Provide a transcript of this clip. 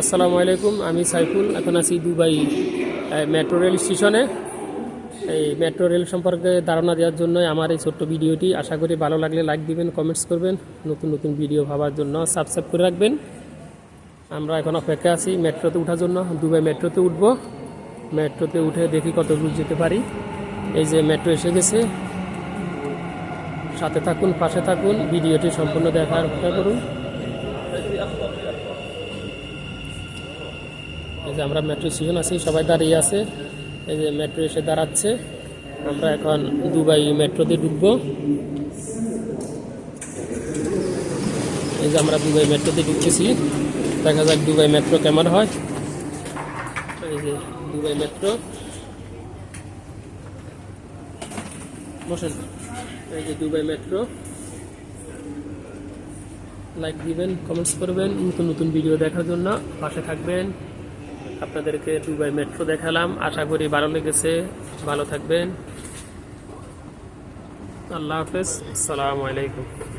আসসালামু আলাইকুম, আমি সাইফুল। এখন আছি দুবাই মেট্রো রেল স্টেশনে এই মেট্রো রেল সম্পর্কে ধারণা দেওয়ার জন্য আমার এই ছোট্ট ভিডিওটি। আশা করি ভালো লাগলে লাইক দিবেন কমেন্টস করবেন। নতুন নতুন ভিডিও ভাবার জন্য সাবস্ক্রাইব করে রাখবেন। আমরা এখন অপেক্ষা আছি মেট্রোতে ওঠার জন্য। দুবাই মেট্রোতে উঠব। মেট্রোতে উঠে দেখি কত দূর যেতে পারি। এই যে মেট্রো এসে গেছে। সাথে থাকুন, পাশে থাকুন, ভিডিওটি সম্পূর্ণ দেখার করুন। এই যে আমরা মেট্রো স্টেশন আছি, সবাই দাঁড়িয়ে আছে। এই যে মেট্রো এসে দাঁড়াচ্ছে। আমরা এখন দুবাই মেট্রোতে ঢুকবো। এই যে আমরা দুবাই মেট্রোতে ঢুকতেছি। দেখা যাক দুবাই মেট্রো কেমন হয়। এই যে দুবাই মেট্রো বসেন। এই যে দুবাই মেট্রো লাইক দিবেন কমেন্টস করবেন। নতুন নতুন ভিডিও দেখার জন্য পাশে থাকবেন। আপনাদেরকে দুবাই মেট্রো দেখালাম। আশা করি ভালো লেগেছে। ভালো থাকবেন। আল্লাহ হাফেজ। আসসালামু আলাইকুম।